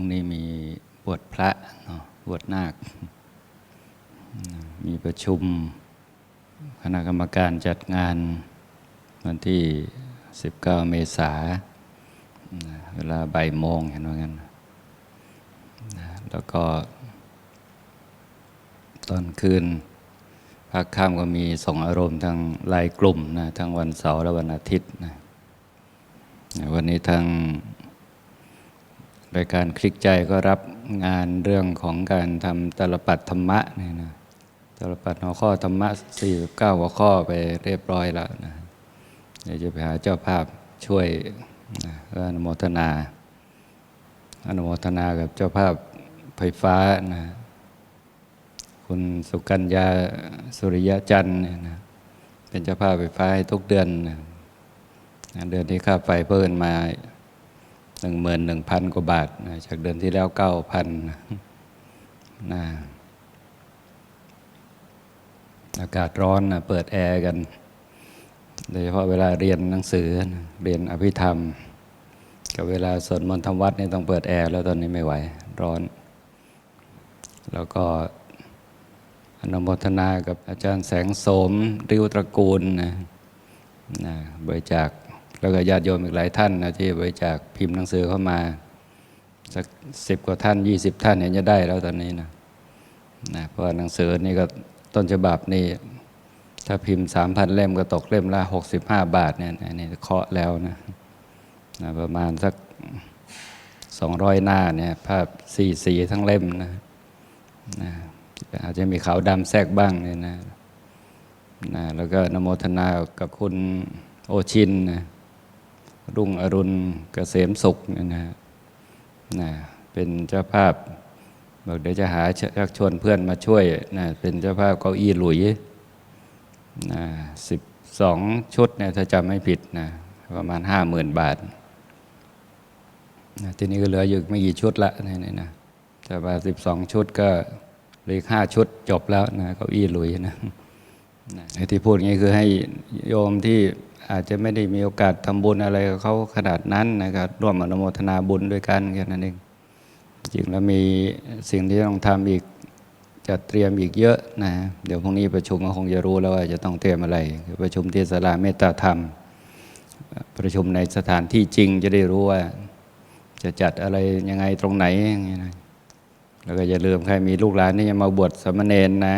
รุ่งนี้มีบวชพระบวชนาค มีประชุม คณะกรรมการจัดงานวันที่ 19 เมษา เวลาบ่ายโมงเห็นว่างั้น แล้วก็ ตอนคืนภาคค่ำก็มีส่งอารมณ์ทางไลายกลุ่มนะทั้งวันเสาร์และวันอาทิตย์นะนะวันนี้ทาง รายการคลิกใจก็รับงานเรื่องของการทำตลปัดธรรมะเนี่ยนะตลปัดหัวข้อธรรมะ49หัวข้อไปเรียบร้อยแล้วนะเดี๋ยวจะไปหาเจ้าภาพช่วยนะอนุโมทนา อนุโมทนากับเจ้าภาพไฟฟ้านะคุณสุกัญญาสุริยะจันทร์เนี่ยนะเป็นเจ้าภาพไฟฟ้าทุกเดือนนะเดือนนี้ค่าไฟเพิ่มมา หนึ่งหมื่นหนึ่งพันกว่าบาทนะจากเดือนที่แล้วเก้าพันนะอากาศร้อนนะเปิดแอร์กัน โดยเฉพาะเวลาเรียนหนังสือเรียนอภิธรรม กับเวลาสวดมนต์ทำวัดนี่ต้องเปิดแอร์แล้วตอนนี้ไม่ไหวร้อน แล้วก็อนุโมทนากับอาจารย์แสงสมริวตระกูลนะนะบริจาค แล้วก็ญาติโยมอีกหลายท่านนะที่บริจาคพิมพ์หนังสือเข้ามา สักสิบกว่าท่านยี่สิบท่านเห็นจะได้แล้วตอนนี้นะนะเพราะหนังสือนี่ก็ต้นฉบับนี่ถ้าพิมพ์สามพันเล่มก็ตกเล่มละหกสิบห้าบาทเนี่ยอันนี้เคาะแล้วนะนะประมาณสักสองร้อยหน้าเนี่ยภาพสี่สีทั้งเล่มนะนะอาจจะมีขาวดำแทรกบ้างเนี่ยนะนะแล้วก็นโมทนากับคุณโอชินนะ รุ่งอรุณเกษมสุขนี่ยนะนะเป็นเจ้าภาพบอกเดี๋ยวจะหาชักชวนเพื่อนมาช่วยนะเป็นเจ้าภาพเก้าอี้หลุยนะสิบสองชุดเนี่ยถ้าจำไม่ผิดนะประมาณห้าหมื่นบาทนะทีนี้ก็เหลืออยู่ไม่กี่ชุดละเนี่นะแต่ว่าสิบสองชุดก็เหลือห้าชุดจบแล้วนะเก้าอี้หลุยนะนะ ที่พูดงี้คือให้โยมที่อาจจะไม่ได้มีโอกาสทำบุญอะไรกับเขาขนาดนั้นนะครับร่วมอนุโมทนาบุญด้วยกันแค่นั้นเองจริงแล้วมีสิ่งที่ต้องทำอีกจะเตรียมอีกเยอะนะเดี๋ยวพรุ่งนี้ประชุมก็คงจะรู้แล้วว่าจะต้องเตรียมอะไร ประชุมที่ศาลาเมตตาธรรม ประชุมในสถานที่จริงจะได้รู้ว่า จะจัดอะไรยังไงตรงไหนอย่างเงี้ยนะแล้วก็อย่าลืมใครมีลูกหลานนี่จะมาบวชสามเณรนะ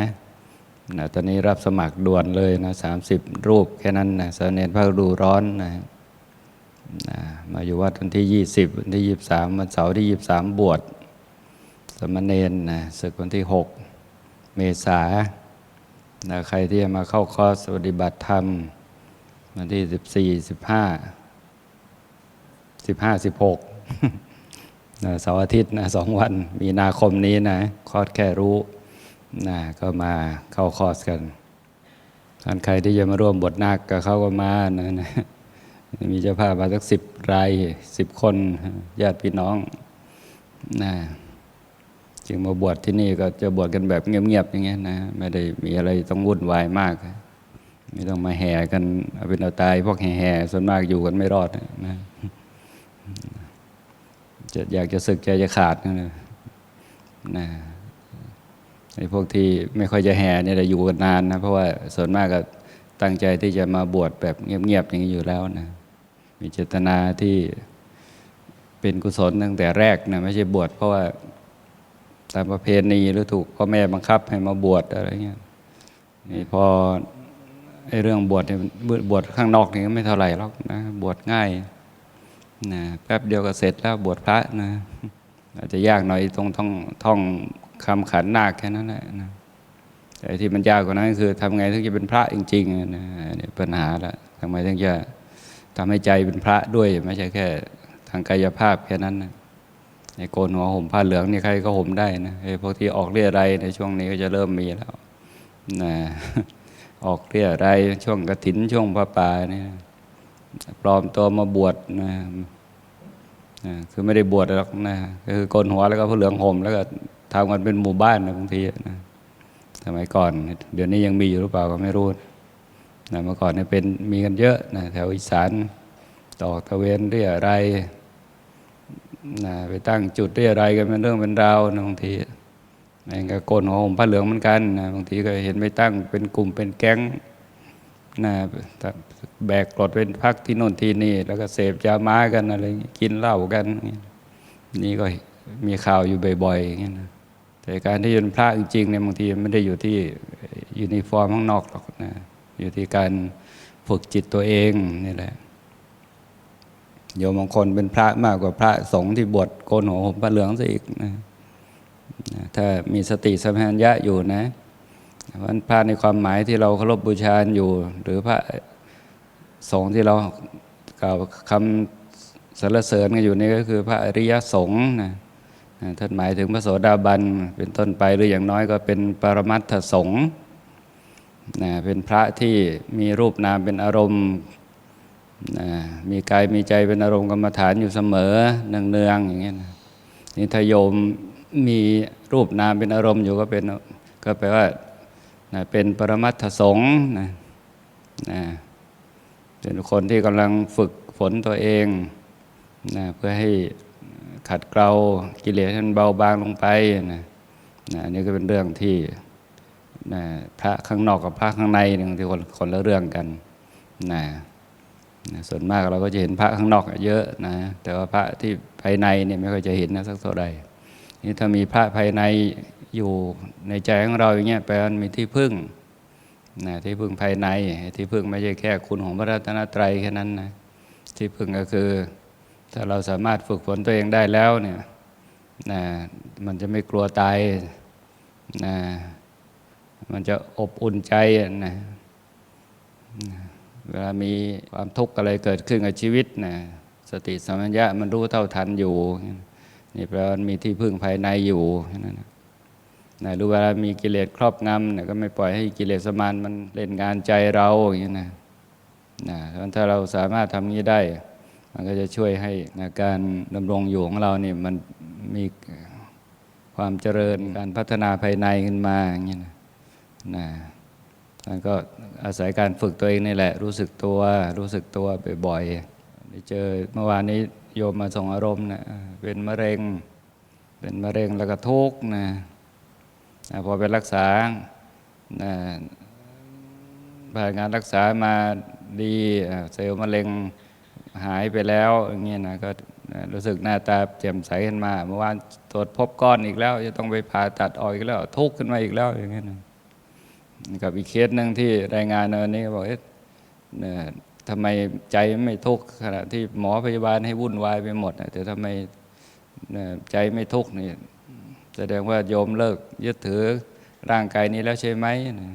นะตอนนี้รับสมัครด่วนเลยนะสามสิบรูปแค่นั้นนะสามเณรภาคดูร้อนนะนะมาอยู่วัดวันที่ยี่สิบวันที่ยี่สามวันเสาร์ที่ยี่สามบวชสามเณรนะศึกวันที่หกเมษานะใครที่จะมาเข้าคอร์สปฏิบัติธรรม วันที่สิบสี่สิบห้าสิบห้าสิบหกเสาร์อาทิตย์นะสองวันมีนาคมนี้นะคอร์สแค่รู้ นะก็มาเข้าคอร์สกันท่านใครที่จะมาร่วมบทนาคกับเขาก็มานะนะมีเจ้าภาพมาสักสิบรายสิบคนญาติพี่น้องนะจึงมาบวชที่นี่ก็จะบวชกันแบบเงียบๆอย่างเงี้ยนะไม่ได้มีอะไรต้องวุ่นวายมาก ไม่ต้องมาแห่กันเอาเป็นเอาตายพวกแห่ๆส่วนมากอยู่กันไม่รอดนะจะอยากจะศึกใจจะขาดนะนะ ไอ้พวกที่ไม่ค่อยจะแห่เนี่ยจะอยู่กันนานนะเพราะว่าส่วนมากก็ตั้งใจที่จะมาบวชแบบเงียบๆอย่างนี้อยู่แล้วนะมีเจตนาที่เป็นกุศลตั้งแต่แรกนะไม่ใช่บวชเพราะว่าตามประเพณีหรือถูกพ่อแม่บังคับให้มาบวชอะไรเงี้ยนี่พอไอ้เรื่องบวชเนี่ยบวชข้างนอกนี่ก็ไม่เท่าไหร่หรอกนะบวชง่ายนะแป๊บเดียวก็เสร็จแล้วบวชพระนะอาจจะยากหน่อยตรงท่องท่อง คำขันหนาคแค่นั้นแหละนะแต่ที่มันยากกว่านั้นคือทำไงถึงจะเป็นพระจริงๆนะนี่ปัญหาละทำไมถึงจะทำให้ใจเป็นพระด้วย ไม่ใช่แค่ทางกายภาพแค่นั้นนะไอ้โกนหัวห่มผ้าเหลืองนี่ใครก็ห่มได้นะไอ้พวกที่ออกเรียอะไรในช่วงนี้ก็จะเริ่มมีแล้วนะออกเรียอะไรช่วงกระถินช่วงพระป่าเนี่ยปลอมตัวมาบวชนะนะคือไม่ได้บวชหรอกนะก็คือโกนหัวแล้วก็ผ้าเหลืองห่มแล้วก็ ทำกันเป็นหมู่บ้านนะบางทีนะสมัยก่อน เดี๋ยวนี้ยังมีอยู่หรือเปล่าก็ไม่รู้นะเมื่อก่อนเนี่ยเป็นมีกันเยอะนะแถวอีสานตอกตะเวนเรียอะไรนะไปตั้งจุดได้อะไรกันเป็นเรื่องเป็นราวนะบางทีแม่งก็โกนหัวห่มผ้าเหลืองเหมือนกันนะบางทีก็เห็นไปตั้งเป็นกลุ่มเป็นแก๊งนะแบกกรดเป็นพักที่โน่นที่นี่ แล้วก็เสพยาม้ากันอะไรกินเหล้ากัน นี่ก็มีข่าวอยู่บ่อยๆอย่างเงี้ยนะ แต่การที่เป็นพระจริงๆเนี่ยบางทีไม่ได้อยู่ที่ยูนิฟอร์มข้างนอกหรอกนะอยู่ที่การฝึกจิตตัวเองนี่แหละโยมบางคนเป็นพระมากกว่าพระสงฆ์ที่บวชโกนหัวห่มผ้าเหลืองซะอีกนะถ้ามีสติสัมปชัญญะอยู่นะเพราะฉะนั้นพระในความหมายที่เราเคารพบูชาอยู่ หรือพระสงฆ์ที่เรากล่าวคำสรรเสริญกันอยู่นี่ก็คือพระอริยสงฆ์นะ ท่านหมายถึงพระโสดาบันเป็นต้นไปหรืออย่างน้อยก็เป็นปรมัตถสงฆ์นะเป็นพระที่มีรูปนามเป็นอารมณ์นะมีกายมีใจเป็นอารมณ์กรรมฐานอยู่เสมอเนืองๆอย่างเงี้ยนะนี่ถ้าโยมมีรูปนามเป็นอารมณ์อยู่ก็เป็นก็แปลว่านะเป็นปรมัตถสงฆ์นะนะเป็นคนที่กำลังฝึกฝนตัวเองนะเพื่อให้ ขัดเกลากิเลสให้มันเบาบางลงไปนะนะนี่ก็เป็นเรื่องที่นะพระข้างนอกกับพระข้างในนี่ยบางทีคนคนละเรื่องกันนะนะส่วนมากเราก็จะเห็นพระข้างนอกเยอะนะแต่ว่าพระที่ภายในเนี่ยไม่ค่อยจะเห็นนะสักเท่าใดนี่ถ้ามีพระภายในอยู่ในใจของเราอย่างเงี้ยแปลว่ามีที่พึ่งนะที่พึ่งภายในที่พึ่งไม่ใช่แค่คุณของพระรัตนตรัยแค่นั้นนะที่พึ่งก็คือ ถ้าเราสามารถฝึกฝนตัวเองได้แล้วเนี่ยนะมันจะไม่กลัวตายนะมันจะอบอุ่นใจนะเวลามีความทุกข์อะไรเกิดขึ้นกับชีวิตนะสติสัมปชัญญะมันรู้เท่าทันอยู่ นี่แปลว่ามีที่พึ่งภายในอยู่แค่นั้นนะนะรู้เวลามีกิเลสครอบงำนะก็ไม่ปล่อยให้กิเลสมานมันเล่นงานใจเราอย่างนี้นะนะถ้าเราสามารถทำนี้ได้ มันก็จะช่วยให้นะการดำรงอยู่ของเราเนี่ยมันมีความเจริญการพัฒนาภายในขึ้นมาอย่างนี้นะนะมันก็อาศัยการฝึกตัวเองนี่แหละ รู้สึกตัว รู้สึกตัวบ่อยๆได้เจอเมื่อวานนี้โยมมาส่งอารมณ์นะเป็นมะเร็ง เป็นมะเร็งแล้วก็ทุกข์นะนะพอไปรักษานะผ่านงานรักษามาดีอะเซลล์มะเร็ง หายไปแล้วอย่างเงี้ยนะก็รู้สึกหน้าตาแจ่มใสขึ้นมาเมื่อวานตรวจพบก้อนอีกแล้ว จะต้องไปผ่าตัดออกอีกแล้ว ทุกข์ขึ้นมาอีกแล้วอย่างเงี้ยนะกับอีกเคสหนึ่งที่รายงานในวันนี้บอกเอ๊ะเนี่ยทำไมใจไม่ทุกข์ขณะที่หมอพยาบาลให้วุ่นวายไปหมดแต่ทำไมใจไม่ทุกข์นี่แสดงว่าโยมเลิกยึดถือร่างกายนี้แล้วใช่ไหมนะ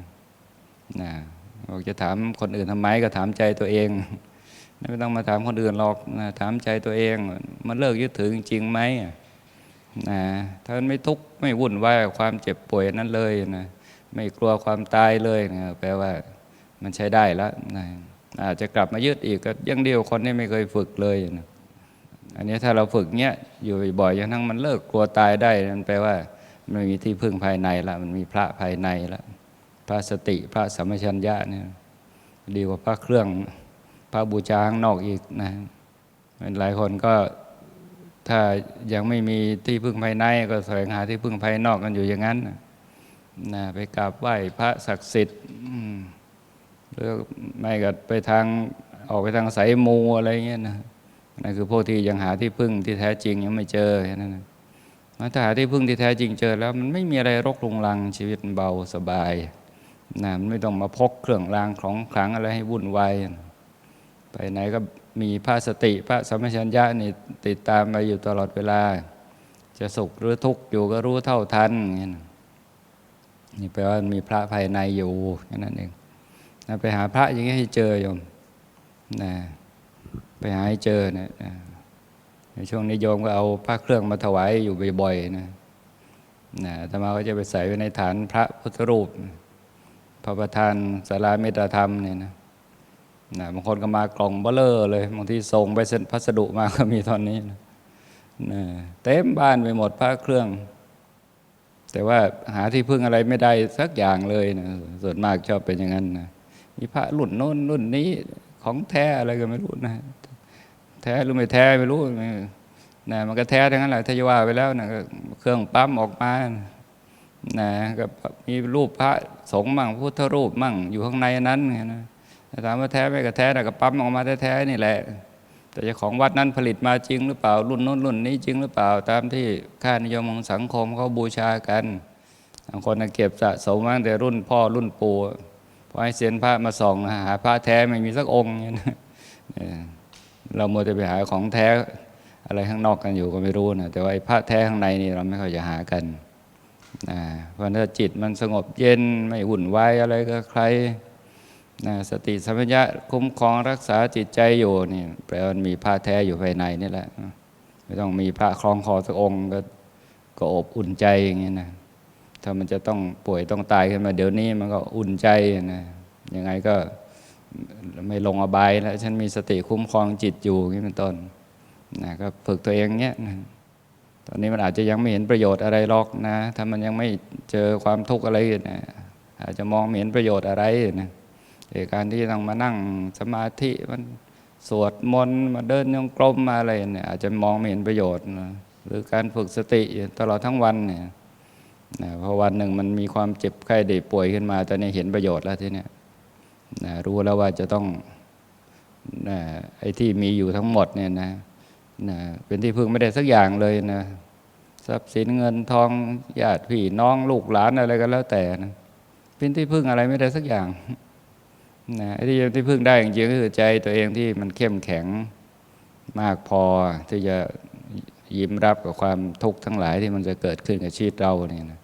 นะบอกจะถามคนอื่นทำไมก็ถามใจตัวเอง ไม่ต้องมาถามคนอื่นหรอกนะถามใจตัวเอง มันเลิกยึดถือจริงไหมนะถ้ามันไม่ทุกข์ไม่วุ่นวายความเจ็บป่วยนั้นเลยนะไม่กลัวความตายเลยนะแปลว่ามันใช้ได้แล้วนะอาจจะกลับมายึดอีกก็ยังเดียวคนที่ไม่เคยฝึกเลยนะอันนี้ถ้าเราฝึกเนี้ยอยู่บ่อยๆจนทั้งมันเลิกกลัวตายได้นั่นแปลว่ามันมีที่พึ่งภายในละมันมีพระภายในละพระสติพระสัมปชัญญะเนี่ยดีกว่าพระเครื่อง พระบูชาข้างนอกอีกนะหลายคนก็ถ้ายังไม่มีที่พึ่งภายในก็แสวงหาที่พึ่งภายนอกกันอยู่อย่างนั้นนะไปกราบไหว้พระศักดิ์สิทธิ์หรือไม่ก็ไปทางออกไปทางสายมูอะไรเงี้ยนะนั่นคือพวกที่ยังหาที่พึ่งที่แท้จริงยังไม่เจอแค่นั้นนะถ้าหาที่พึ่งที่แท้จริงเจอแล้วมันไม่มีอะไรรกรุงรังชีวิตเบาสบายนะมันไม่ต้องมาพกเครื่องรางของขลังอะไรให้วุ่นวาย ไปไหนก็มีพระสติพระสัมปชัญญะนี่ติดตามไปอยู่ตลอดเวลา จะสุขหรือทุกข์อยู่ก็รู้เท่าทันนี่แปลว่ามีพระภายในอยู่แค่นั้นเองไปหาพระอย่างนี้ให้เจอโยมนะไปหาให้เจอนะในช่วงนี้โยมก็เอาพระเครื่องมาถวายอยู่บ่อยๆนะนะธรรมาก็จะไปใส่ไว้ในฐานพระพุทธรูป พระประธานสาราเมตตาธรรมเนี่ยนะ นะบางคนก็มากล่องเบลเลอร์เลย บางทีส่งไปเส้นพัสดุมาก็มีตอนนี้นะนะเต็มบ้านไปหมดพระเครื่อง แต่ว่าหาที่พึ่งอะไรไม่ได้สักอย่างเลยนะส่วนมากชอบเป็นอย่างนั้นนะมีพระรุ่นโน้นรุ่นนี้ของแท้อะไรก็ไม่รู้นะ แท้หรือไม่แท้ไม่รู้นะมันก็แท้ทั้งนั้นแหละถ้าจะว่าไปแล้วนะเครื่องปั๊มออกมานะก็มีรูปพระสงฆ์มั่งพุทธรูปมั่งอยู่ข้างในนั้นไงนะ ถามว่าแท้ไม่ก็แท้นะก็ปั๊มออกมาแท้ๆนี่แหละ แต่จ้าของวัดนั้นผลิตมาจริงหรือเปล่ารุ่นโน้นรุ่นนี้จริงหรือเปล่า ตามที่ค่านิยมของสังคมเขาบูชากันบางคนเก็บสะสมมาตั้งแต่รุ่นพ่อรุ่นปู่พอให้เซียนพระมาส่องหาพระแท้ไม่มีสักองค์เนี่ยเราโมวแต่ไปหาของแท้อะไรข้างนอกกันอยู่ก็ไม่รู้นะแต่ว่าไอ้พระแท้ข้างในนี่เราไม่ค่อยจะหากันนะเพราะถ้าจิตมันสงบเย็นไม่หุ่นวายอะไรกับใคร นะสติสัมปชัญญะคุ้มครองรักษาจิตใจอยู่นี่แปลว่ามีพระแท้อยู่ภายในนี่แหละ ไม่ต้องมีพระคล้องคอสักองค์ก็ก็อบอุ่นใจอย่างนี้นะถ้ามันจะต้องป่วยต้องตายขึ้นมาเดี๋ยวนี้มันก็อุ่นใจนะยังไงก็ไม่ลงอบายแล้ว ฉันมีสติคุ้มครองจิตอยู่นี้เป็นต้นนะก็ฝึกตัวเองเนี้ยนะตอนนี้มันอาจจะยังไม่เห็นประโยชน์อะไรหรอกนะ ถ้ามันยังไม่เจอความทุกข์อะไรนะอาจจะมองไม่เห็นประโยชน์อะไรนะ การที่ต้องมานั่งสมาธิมันสวดมนต์มาเดินยงกลมมาอะไรเนี่ยอาจจะมองไม่เห็นประโยชน์นะหรือการฝึกสติตลอดทั้งวันเนี่ยนะพอวันหนึ่งมันมีความเจ็บไข้ได้ป่วยขึ้นมาตอนนี้เห็นประโยชน์แล้วทีเนี้ยนะรู้แล้วว่าจะต้องนะไอ้ที่มีอยู่ทั้งหมดเนี่ยนะนะเป็นที่พึ่งไม่ได้สักอย่างเลยนะทรัพย์สินเงินทองญาติพี่น้องลูกหลานอะไรก็แล้วแต่นะเป็นที่พึ่งอะไรไม่ได้สักอย่าง นะที่ที่พึ่งได้จริงๆก็คือใจตัวเองที่มันเข้มแข็งมากพอที่จะยิ้มรับกับความทุกข์ทั้งหลายที่มันจะเกิดขึ้นกับชีวิตเราเนี่ยนะ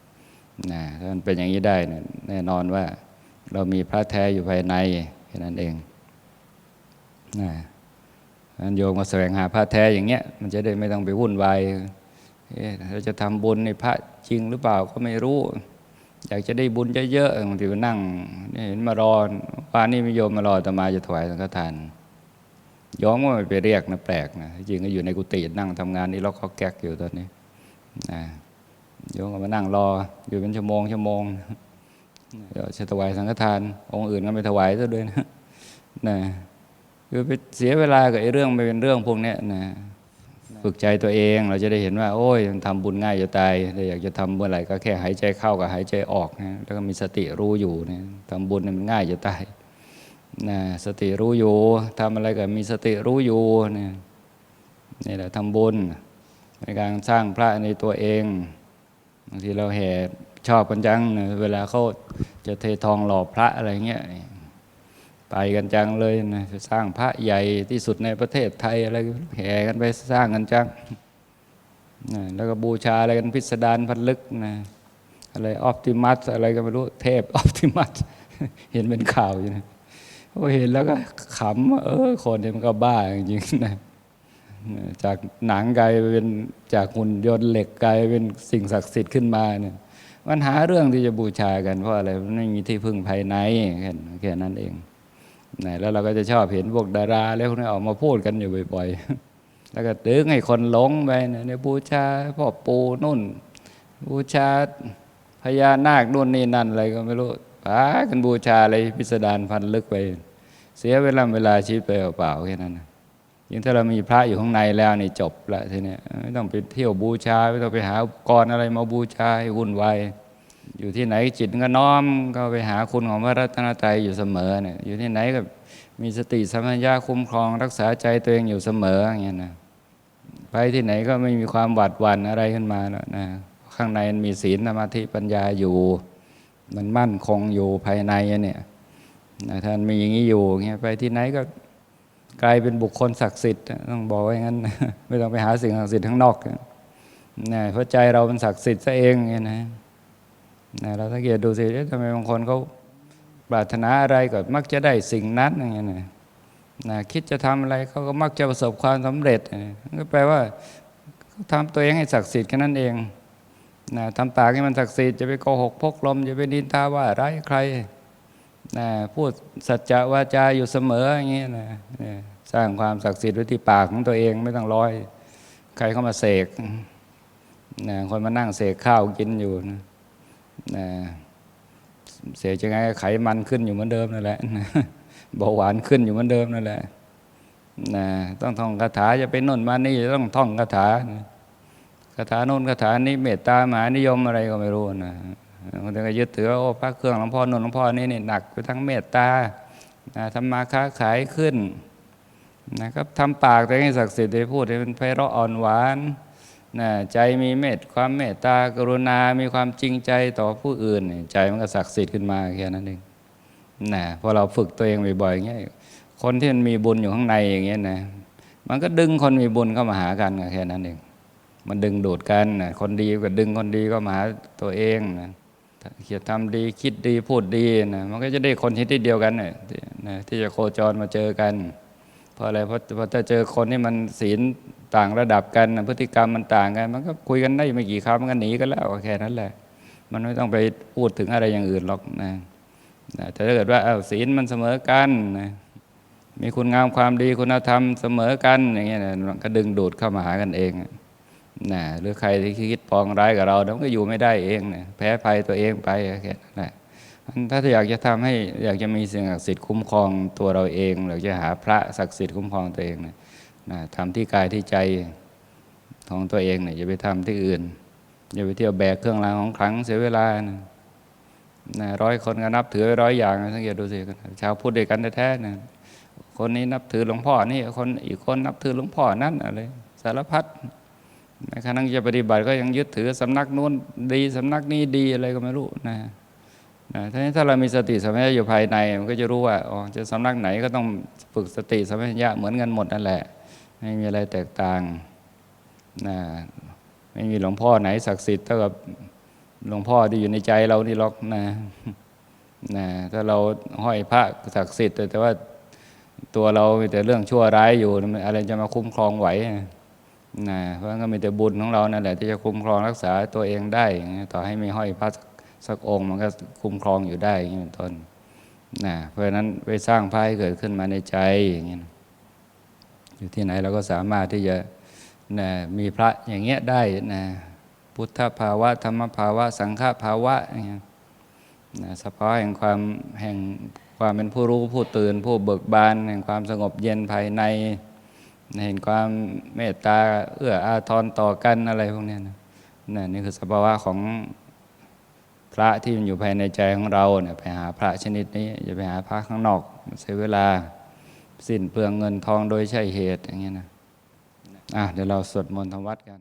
นะถ้ามันเป็นอย่างนี้ได้เนี่ยแน่นอนว่าเรามีพระแท้อยู่ภายในแค่นั้นเองนะนั้นโยมก็แสวงหาพระแท้อย่างเงี้ยมันจะได้ไม่ต้องไปวุ่นวายเอ๊ะเราจะทำบุญในพระจริงหรือเปล่าก็ไม่รู้ อยากจะได้บุญเยอะๆบางทีมานั่งเห็นมารอป่านนี้มีโยมมารอตมาจะถวายสังฆทานย้อมว่าไม่ไปเรียกนะแปลกนะจริงก็อยู่ในกุฏินั่งทำงานนี่ล็อกเขาแก๊กอยู่ตอนนี้นะโยมก็มานั่งรออยู่เป็นชั่วโมงชั่วโมงเดี๋ยวจะถวายสังฆทาน องค์อื่นก็ไม่ถวายซะด้วยนะนะคือไปเสียเวลากับไอ้เรื่องไปเป็นเรื่องพวกเนี้ยนะ ฝึกใจตัวเอง เราจะได้เห็นว่า โอ้ยทำบุญง่ายจะตายแต่อยากจะทำเมื่อไหร่ก็แค่หายใจเข้ากับหายใจออกนะแล้วก็มีสติรู้อยู่นะทำบุญมันง่ายจะตายนะสติรู้อยู่ทำอะไรก็มีสติรู้อยู่เนี่ยนี่แหละทำบุญในการสร้างพระในตัวเองบางทีเราแห่ชอบกันจังนะเวลาเขาจะเททองหล่อพระอะไรเงี้ย ไปกันจังเลยนะจะสร้างพระใหญ่ที่สุดในประเทศไทยอะไรแห่กันไปสร้างกันจังนะแล้วก็บูชาอะไรกันพิสดารพันลึกนะอะไรออปติมัสอะไรก็ไม่รู้เทพออปติมัสเห็นเป็นข่าวอยู่นะโอ้เห็นแล้วก็ขำเออคนเนี่ยมันก็บ้าจริงๆนะจากหนังกลายเป็นจากหุ่นยนต์เหล็กกลายเป็นสิ่งศักดิ์สิทธิ์ขึ้นมาเนี่ยมันหาเรื่องที่จะบูชากันเพราะอะไรมันไม่มีที่พึ่งภายในแค่นั้นเอง นะแล้วเราก็จะชอบเห็นพวกดาราแล้วพวกนี้ออกมาพูดกันอยู่บ่อยๆ แล้วก็ตึงให้คนหลงไปเนี่ยเนี่ยบูชาพ่อปูนุ่น บูชาพญานาคนู่นนี่นั่นอะไรก็ไม่รู้พากันบูชาอะไรพิสดารพันลึกไป เสียเวลาเวลาชีวิตไปเปล่าๆแค่นั้นนะยิ่งถ้าเรามีพระอยู่ข้างในแล้วนี่จบละทีนี้ไม่ต้องไปเที่ยวบูชาไม่ต้องไปหาอุปกรณ์อะไรมาบูชาให้วุ่นวาย อยู่ที่ไหนจิตก็น้อมก็ไปหาคุณของพระรัตนตรัยอยู่เสมอเนี่ยอยู่ที่ไหนก็มีสติสัมปชัญญะคุ้มครอง รักษาใจตัวเองอยู่เสมออย่างเงี้ยนะไปที่ไหนก็ไม่มีความหวาดหวั่นอะไรขึ้นมาแล้วนะข้างในมันมีศีลสมาธิปัญญาอยู่ มันมั่นคงอยู่ภายในเนี่ยนะท่านมีอย่างนี้อยู่เงี้ยไปที่ไหนก็กลายเป็นบุคคลศักดิ์สิทธิ์ต้องบอกไว้งั้น ไม่ต้องไปหาสิ่งศักดิ์สิทธิ์ข้างนอกนะเพราะใจเราเป็นศักดิ์สิทธิ์ซะเองเงี้ยนะ นะเราสังเกตดูสิเอ๊ะทำไมบางคนเขาปรารถนาอะไรก็มักจะได้สิ่งนั้นอย่างเงี้ยนะนะคิดจะทำอะไรเขาก็มักจะประสบความสำเร็จนั่ก็แปลว่าเขาทำตัวเองให้ศักดิ์สิทธิ์แค่นั้นเองนะทำปากให้มันศักดิ์สิทธิ์จะไปโกหกพกลมจะไปดินทาว่าร้ายใครนะพูดสัจจะวาจาอยู่เสมออย่างเงี้ยนะนะสร้างความศักดิ์สิทธิ์ไว้ที่ปากของตัวเองไม่ต้องร้อย ใครเข้ามาเสกนะคนมานั่งเสกข้าวกินอยู่นะ เสกยังไงไขมันขึ้นอยู่เหมือนเดิมนั่นแหละเบาหวานขึ้นอยู่เหมือนเดิมนั่นแหละนะต้องท่องคาถาจะไปโน่นมานี่ต้องท่องคาถาคาถาโน่นคาถานี้เมตตามหานิยมอะไรก็ไม่รู้นะบางทีก็ยึดถือโอ้พระเครื่องหลวงพ่อโน่นหลวงพ่อนี่นี่หนักไปทั้งเมตตานะทำมาค้าขายขึ้นนะครับทำปากแต่ให้ศักดิ์สิทธิ์ได้พูดให้มันไพเราะอ่อนหวาน นะใจมีเมตความเมตตากรุณา มีความจริงใจต่อผู้อื่น ใจมันก็ศักดิ์สิทธิ์ขึ้นมาแค่นั้นเองนะพอเราฝึกตัวเองบ่อยๆอย่างเงี้ยคนที่มันมีบุญอยู่ข้างในอย่างเงี้ยนะมันก็ดึงคนมีบุญเข้ามาหากันแค่นั้นเอง มันดึงดูดกันนะคนดีก็ดึงคนดีก็มาหาตัวเองนะเขียนทำดีคิดดีพูดดีนะมันก็จะได้คนที่เดียวกันนะที่จะโคจรมาเจอกัน เพราะอะไรเพราะพราะเจอคนที่มันศีล ต่างระดับกันพฤติกรรมมันต่างกัน มันก็คุยกันได้ไม่กี่คำมันก็หนีกันแล้วแค่นั้นแหละ มันไม่ต้องไปพูดถึงอะไรอย่างอื่นหรอกนะแต่ถ้าเกิดว่าอ้าศีลมันเสมอกันนะมีคุณงามความดีคุณธรรมเสมอกันอย่างเงี้ยนะมันก็ดึงดูดเข้ามาหากันเองนะหรือใครที่คิดปองร้ายกับเราเดี๋ยวมันก็อยู่ไม่ได้เองนะแพ้ภัยตัวเองไปแค่นั้นแหละถ้าอยากจะทำให้อยากจะมีสิ่งศักดิ์สิทธิ์คุ้มครองตัวเราเองอยากจะหาพระศักดิ์สิทธิ์คุ้มครองตัวเองนะ นะทำที่กายที่ใจของตัวเองเนี่ยอย่าไปทำที่อื่น อย่าไปเที่ยวแบกเครื่องรางของขลังเสียเวลานะนะร้อยคนก็นับถือร้อยอย่างสังเกตดูสิชาวพุทธด้วยกันแท้ๆนะคนนี้นับถือหลวงพ่อนี่คนอีกคนนับถือหลวงพ่อนั่นอะไรสารพัดในขณะที่จะปฏิบัติก็ยังยึดถือสำนักนู้นดีสำนักนี้ดีอะไรก็ไม่รู้นะ นะทีนี้ถ้าเรามีสติสัมปชัญญะอยู่ภายในมันก็จะรู้ว่าอ๋อจะสำนักไหนก็ต้องฝึกสติสัมปชัญญะเหมือนกันหมดนั่นแหละ ไม่มีอะไรแตกต่างนะไม่มีหลวงพ่อไหนศักดิ์สิทธิ์เท่ากับหลวงพ่อที่อยู่ในใจเรานี่หรอกนะนะถ้าเราห้อยพระศักดิ์สิทธิ์แต่ว่าตัวเรามีแต่เรื่องชั่วร้ายอยู่อะไรจะมาคุ้มครองไหวนะเพราะงั้นก็มีแต่บุญของเรานั่นแหละที่จะคุ้มครองรักษาตัวเองได้ ต่อให้มีห้อยพระสัก สักองค์มันก็คุ้มครองอยู่ได้อย่างนี้เป็นต้นนะเพราะฉะนั้นไปสร้างพระให้เกิดขึ้นมาในใจอย่างเงี้อยู่ที่ไหนเราก็สามารถที่จะนะมีพระอย่างเงี้ยได้นะพุทธภาวะธรรมภาวะ สังฆภาวะอย่างเงี้ยนะสภาวะแห่งความแห่งความเป็นผู้รู้ผู้ตื่น ผู้เบิกบานแห่งความสงบเย็นภายในเห็นความเมตตาเอื้ออาทรต่อกันอะไรพวกนี้ยนะนั่นนี่คือสภาวะของ พระที่มันอยู่ภายในใจของเราเนี่ยไปหาพระชนิดนี้อย่าไปหาพระข้างนอกเสียเวลาสิ้นเปลืองเงินทองโดยใช่เหตุอย่างเงี้ยนะอะเดี๋ยวเราสวดมนต์ทำวัดกัน